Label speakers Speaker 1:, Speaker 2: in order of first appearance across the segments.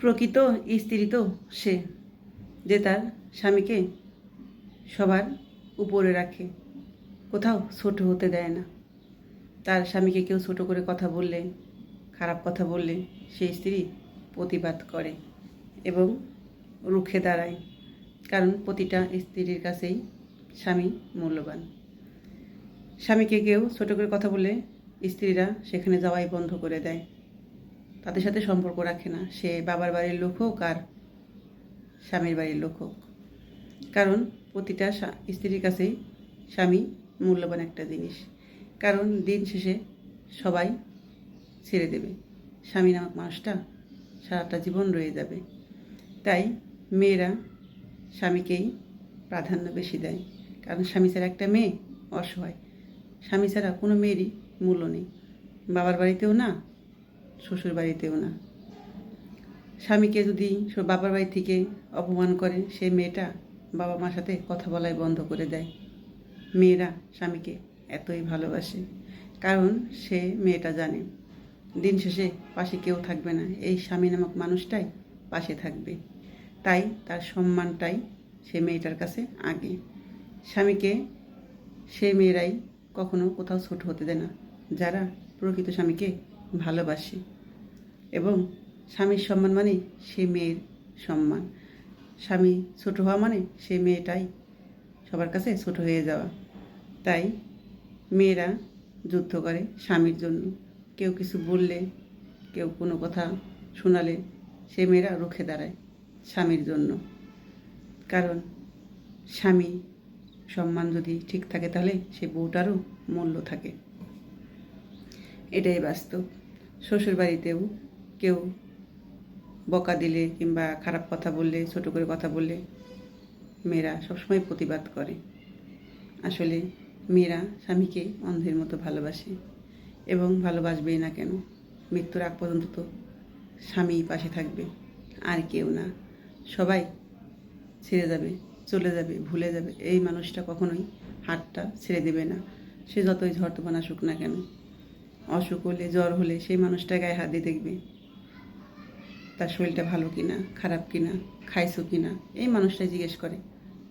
Speaker 1: প্রকৃত স্ত্রী তো সে, যে তার স্বামীকে সবার উপরে রাখে। কোথাও ছোট হতে দেয় না। তার স্বামীকে কেউ ছোট করে কথা বললে, খারাপ কথা বললে সেই স্ত্রী প্রতিবাদ করে এবং রুখে দাঁড়ায়। কারণ প্রতিটা স্ত্রীর কাছেই স্বামী মূল্যবান। স্বামীকে কেউ ছোট করে কথা বলে স্ত্রীরা সেখানে যাওয়াই বন্ধ করে দেয়। তাদের সাথে সম্পর্ক রাখে না। সে বাবার বাড়ির লোক হোক আর স্বামীর বাড়ির লোক হোক। কারণ প্রতিটা স্ত্রীর কাছেই স্বামী মূল্যবান একটা জিনিস। কারণ দিন শেষে সবাই ছেড়ে দেবে। স্বামী নামক মানুষটা সারাটা জীবন রয়ে যাবে। তাই মেয়েরা স্বামীকেই প্রাধান্য বেশি দেয়। কারণ স্বামী ছাড়া একটা মেয়ে অসহায়। স্বামী ছাড়া কোনো মেয়েরই মূল্য নেই। বাবার বাড়িতেও না শ্বশুর বাড়িতেও না। স্বামীকে যদি বাবার বাড়ি থেকে অপমান করে সেই মেয়েটা বাবা মার সাথে কথা বলাই বন্ধ করে দেয়। মেয়েরা স্বামীকে এতই ভালোবাসে, কারণ সে মেয়েটা জানে, দিন শেষে পাশে কেউ থাকবে না। এই স্বামী নামক মানুষটাই পাশে থাকবে। তাই তার সম্মানটাই সে মেয়েটার কাছে আগে। স্বামীকে সে মেয়েরাই কখনো কোথাও ছোট হতে দেয় না। যারা প্রকৃত স্বামীকে ভালোবাসে। এবং স্বামীর সম্মান মানে সে মেয়ের সম্মান। স্বামী ছোট হওয়া মানে সে মেয়েটাই সবার কাছে ছোট হয়ে যাওয়া। তাই মেয়েরা যুদ্ধ করে স্বামীর জন্য। কেউ কিছু বললে, কেউ কোনো কথা শোনালে সে মেয়েরা রুখে দাঁড়ায় স্বামীর জন্য। কারণ স্বামী সম্মান যদি ঠিক থাকে তাহলে সে বউটারও মূল্য থাকে। এটাই বাস্তব। শ্বশুর বাড়িতেও কেউ বকা দিলে কিংবা খারাপ কথা বললে, ছোট করে কথা বললে মেয়েরা সবসময় প্রতিবাদ করে। আসলে মেয়েরা স্বামীকে অন্ধের মতো ভালোবাসে এবং ভালোবাসবেই না কেন। মৃত্যুর আগ পর্যন্ত তো স্বামী পাশে থাকবে, আর কেউ না। সবাই ছেড়ে যাবে, চলে যাবে, ভুলে যাবে। এই মানুষটা কখনোই হাতটা ছেড়ে দেবে না। সে যতই ঝড় তুফান আসুক না কেন, অসুখ হলে, জ্বর হলে সেই মানুষটা গায়ে হাত দিয়ে দেখবে তার শরীরটা ভালো কিনা, খারাপ কিনা, খাইছো কিনা, এই মানুষটাই জিজ্ঞেস করে।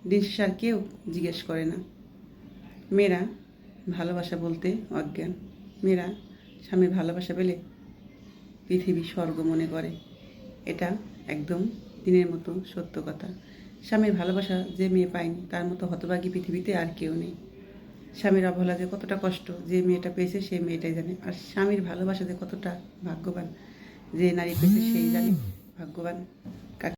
Speaker 1: দিন শেষে আর কেউ জিজ্ঞেস করে না। মেয়েরা ভালোবাসা বলতে অজ্ঞান। মেয়েরা স্বামীর ভালোবাসা পেলে পৃথিবী স্বর্গ মনে করে। এটা একদম দিনের মতো সত্য কথা। স্বামীর ভালোবাসা যে মেয়ে পায়নি, তার মতো হতভাগী পৃথিবীতে আর কেউ নেই। স্বামীর অবহেলা যে কতটা কষ্ট যে মেয়েটা পেয়েছে, সেই মেয়েটাই জানে। আর স্বামীর ভালোবাসা যে কতটা ভাগ্যবান যে নারী পেয়েছে সেই জানি ভাগ্যবান।